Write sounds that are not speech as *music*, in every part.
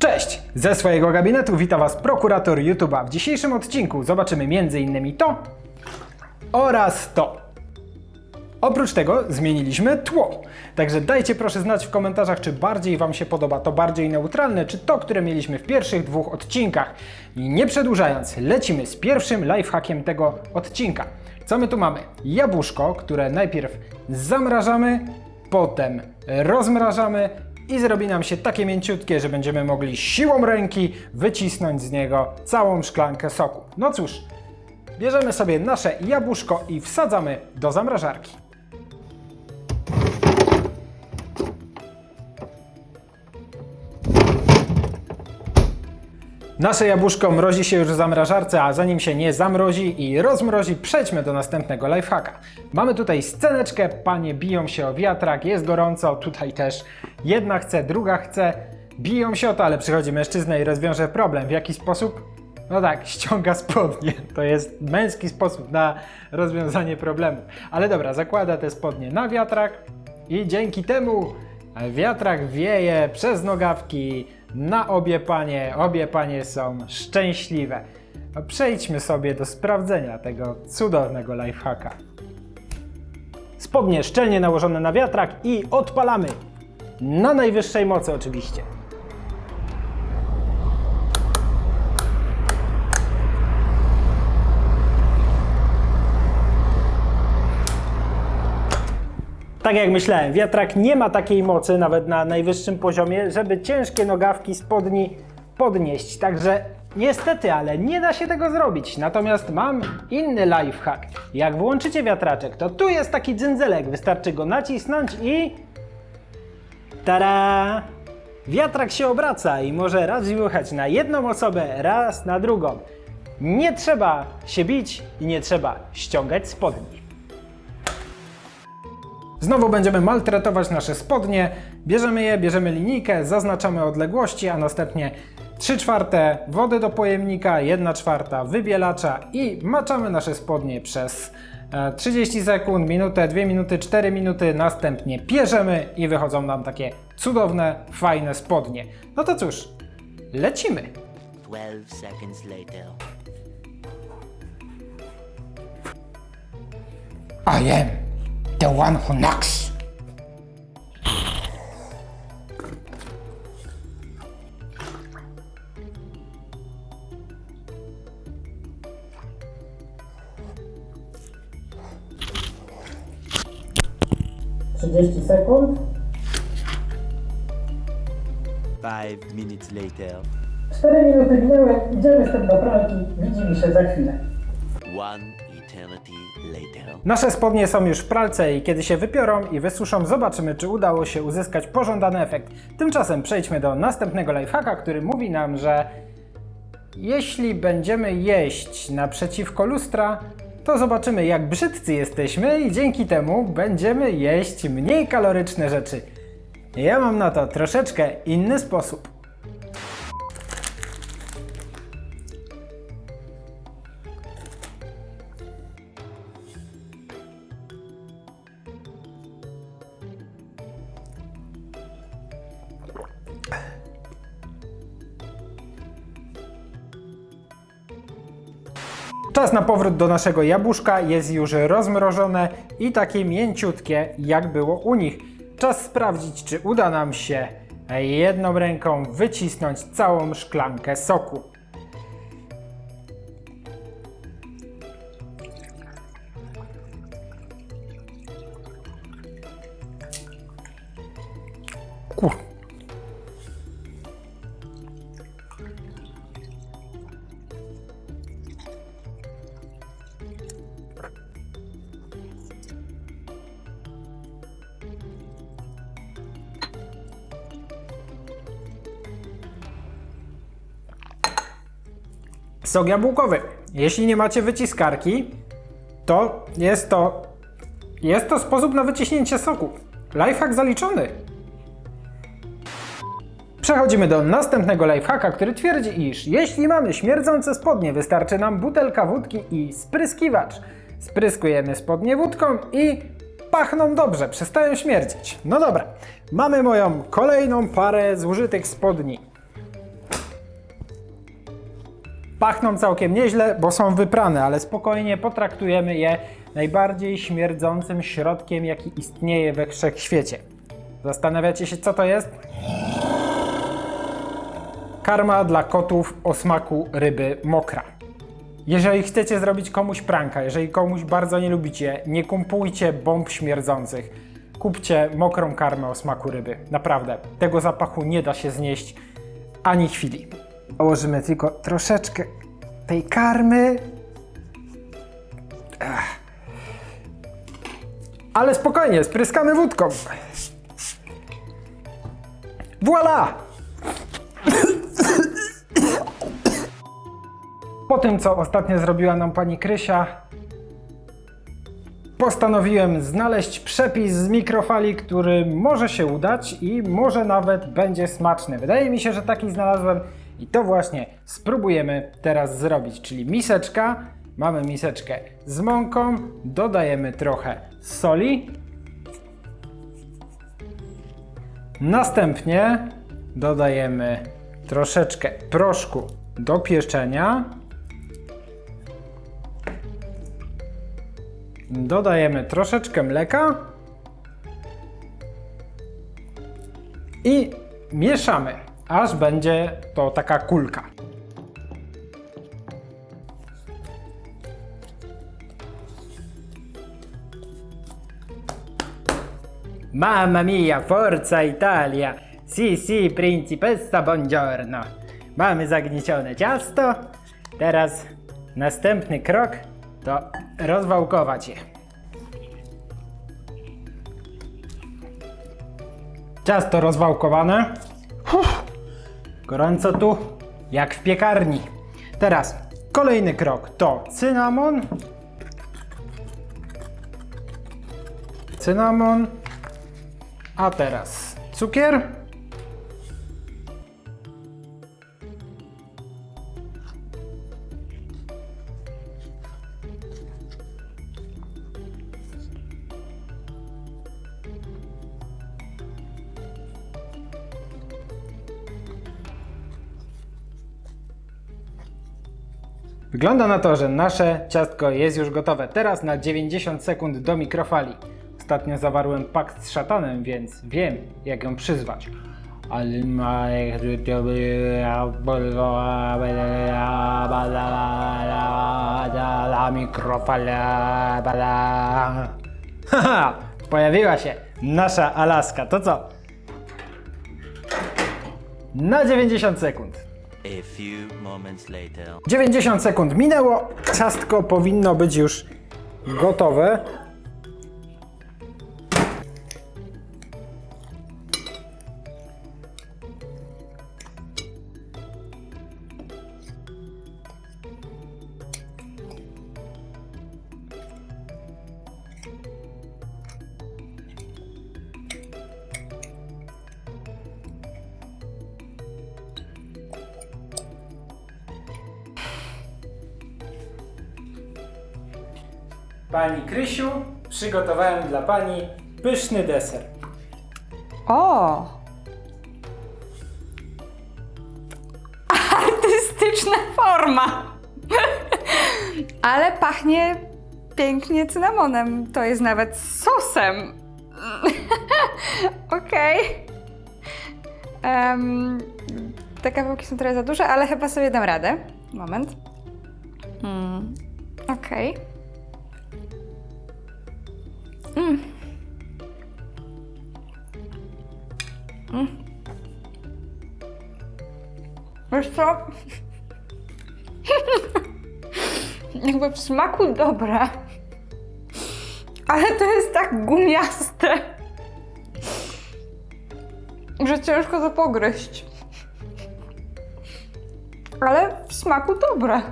Cześć! Ze swojego gabinetu wita Was prokurator YouTube'a. W dzisiejszym odcinku zobaczymy m.in. to oraz to. Oprócz tego zmieniliśmy tło. Także dajcie proszę znać w komentarzach, czy bardziej Wam się podoba to bardziej neutralne, czy to, które mieliśmy w pierwszych dwóch odcinkach. I nie przedłużając, lecimy z pierwszym lifehackiem tego odcinka. Co my tu mamy? Jabłuszko, które najpierw zamrażamy, potem rozmrażamy i zrobi nam się takie mięciutkie, że będziemy mogli siłą ręki wycisnąć z niego całą szklankę soku. No cóż, bierzemy sobie nasze jabłuszko i wsadzamy do zamrażarki. Nasze jabłuszko mrozi się już w zamrażarce, a zanim się nie zamrozi i rozmrozi, przejdźmy do następnego lifehacka. Mamy tutaj sceneczkę, panie biją się o wiatrak, jest gorąco, tutaj też jedna chce, druga chce, biją się o to, ale przychodzi mężczyzna i rozwiąże problem. W jaki sposób? No tak, *laughs* ściąga spodnie. To jest męski sposób na rozwiązanie problemu. Ale dobra, zakłada te spodnie na wiatrak i dzięki temu wiatrak wieje przez nogawki na obie panie. Obie panie są szczęśliwe. A Przejdźmy sobie do sprawdzenia tego cudownego lifehacka. Spodnie szczelnie nałożone na wiatrak i odpalamy. Na najwyższej mocy oczywiście. Tak jak myślałem, wiatrak nie ma takiej mocy, nawet na najwyższym poziomie, żeby ciężkie nogawki spodni podnieść. Także niestety, ale nie da się tego zrobić. Natomiast mam inny lifehack. Jak włączycie wiatraczek, to tu jest taki dzynzelek. Wystarczy go nacisnąć i... Tada! Wiatrak się obraca i może raz wyjechać na jedną osobę, raz na drugą. Nie trzeba się bić i nie trzeba ściągać spodni. Znowu będziemy maltretować nasze spodnie. Bierzemy je, bierzemy linijkę, zaznaczamy odległości, a następnie 3 czwarte wody do pojemnika, 1 czwarta wybielacza i maczamy nasze spodnie przez e, 30 sekund, minutę, 2 minuty, 4 minuty. Następnie pierzemy i wychodzą nam takie cudowne, fajne spodnie. No to cóż, lecimy. 12 seconds later. I am the one who knocks. Trzydzieści sekund. 5 minutes later. 4 minuty minęły, idziemy z tym do pralki, widzimy się za chwilę. One later. Nasze spodnie są już w pralce i kiedy się wypiorą i wysuszą, zobaczymy, czy udało się uzyskać pożądany efekt. Tymczasem przejdźmy do następnego lifehacka, który mówi nam, że jeśli będziemy jeść naprzeciwko lustra, to zobaczymy, jak brzydcy jesteśmy i dzięki temu będziemy jeść mniej kaloryczne rzeczy. Ja mam na to troszeczkę inny sposób. Czas na powrót do naszego jabłuszka jest już rozmrożone i takie mięciutkie, jak było u nich. Czas sprawdzić, czy uda nam się jedną ręką wycisnąć całą szklankę soku. Sok jabłkowy. Jeśli nie macie wyciskarki, to jest to jest to sposób na wyciśnięcie soku. Lifehack zaliczony. Przechodzimy do następnego lifehacka, który twierdzi, iż jeśli mamy śmierdzące spodnie, wystarczy nam butelka wódki i spryskiwacz. Spryskujemy spodnie wódką i pachną dobrze, przestają śmierdzieć. No dobra, mamy moją kolejną parę zużytych spodni. Pachną całkiem nieźle, bo są wyprane, ale spokojnie potraktujemy je najbardziej śmierdzącym środkiem, jaki istnieje we wszechświecie. Zastanawiacie się, co to jest? Karma dla kotów o smaku ryby mokra. Jeżeli chcecie zrobić komuś pranka, jeżeli komuś bardzo nie lubicie, nie kupujcie bomb śmierdzących. Kupcie mokrą karmę o smaku ryby. Naprawdę, tego zapachu nie da się znieść ani chwili. Położymy tylko troszeczkę tej karmy. Ale spokojnie, spryskamy wódką. Voila! Po tym, co ostatnio zrobiła nam pani Krysia, postanowiłem znaleźć przepis z mikrofali, który może się udać i może nawet będzie smaczny. Wydaje mi się, że taki znalazłem i to właśnie spróbujemy teraz zrobić. Czyli miseczka, mamy miseczkę z mąką, dodajemy trochę soli. Następnie dodajemy troszeczkę proszku do pieczenia. Dodajemy troszeczkę mleka i mieszamy, aż będzie to taka kulka. Mamma mia, forza Italia! Si, si, principessa, buongiorno! Mamy zagniecione ciasto. Teraz następny krok to rozwałkować je. Ciasto rozwałkowane. Uff, gorąco tu, jak w piekarni. Teraz kolejny krok to cynamon. Cynamon. A teraz cukier. Wygląda na to, że nasze ciastko jest już gotowe. Teraz na 90 sekund do mikrofali. Ostatnio zawarłem pakt z szatanem, więc wiem, jak ją przyzwać. Haha, pojawiła się nasza Alaska. To co? Na 90 sekund. A few moments later. 90 sekund minęło, ciastko powinno być już gotowe. Pani Krysiu, przygotowałem dla Pani pyszny deser. O! Artystyczna forma! Ale pachnie pięknie cynamonem. To jest nawet sosem. *laughs* Okej. Em, te kawałki są trochę za duże, ale chyba sobie dam radę. Moment. Mm. Okej. Mm. Wiesz co? *laughs* Jakby w smaku dobre. Ale to jest tak gumiaste, że ciężko to pogryźć. Ale w smaku dobre.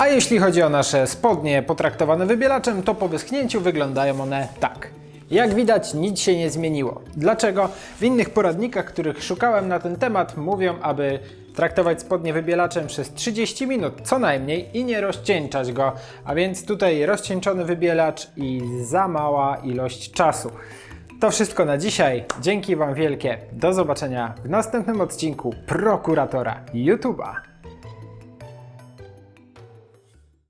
A jeśli chodzi o nasze spodnie potraktowane wybielaczem, to po wyschnięciu wyglądają one tak. Jak widać, nic się nie zmieniło. Dlaczego? W innych poradnikach, których szukałem na ten temat, mówią, aby traktować spodnie wybielaczem przez 30 minut co najmniej i nie rozcieńczać go. A więc tutaj rozcieńczony wybielacz i za mała ilość czasu. To wszystko na dzisiaj. Dzięki Wam wielkie. Do zobaczenia w następnym odcinku Prokuratora YouTube'a.